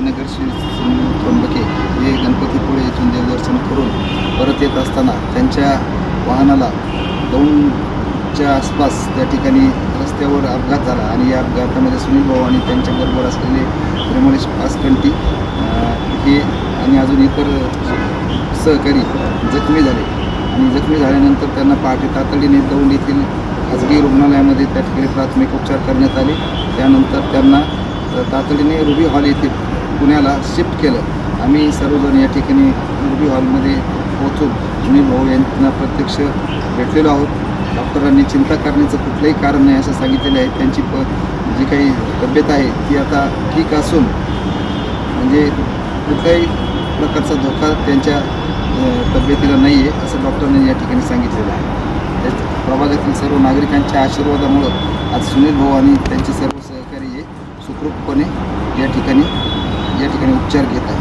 नगर श्री त्र्यंबके हे गणपतीपुळे येथून देवदर्शन करून परत येत असताना त्यांच्या वाहनाला दोनच्या आसपास त्या ठिकाणी रस्त्यावर अपघात झाला आणि या अपघातामध्ये सुनील भाऊ आणि त्यांच्या बरोबर असलेले रमणेश पासकंटी हे आणि अजून इतर सहकारी जखमी झाले आणि जखमी झाल्यानंतर त्यांना पहाटे तातडीने दौंड येथील खाजगी रुग्णालयामध्ये त्या ठिकाणी प्राथमिक उपचार करण्यात आले. त्यानंतर त्यांना तातडीने रुबी हॉल येथील पुण्याला शिफ्ट केलं. आम्ही सर्वजण या ठिकाणी रुबी हॉलमध्ये पोहोचून सुनील भाऊ यांना प्रत्यक्ष भेटलेलो आहोत. डॉक्टरांनी चिंता करण्याचं कुठलंही कारण नाही असं सांगितलेलं आहे. त्यांची प जी काही तब्येत आहे ती आता ठीक असून म्हणजे कुठल्याही प्रकारचा धोका त्यांच्या तब्येतीला नाही आहे असं डॉक्टरांनी या ठिकाणी सांगितलेलं आहे. त्या प्रभागातील सर्व नागरिकांच्या आशीर्वादामुळं आज सुनील भाऊ आणि त्यांचे सर्व सहकारी हे सुखरूपपणे या ठिकाणी या ठिकाणी उपचार घेत आहेत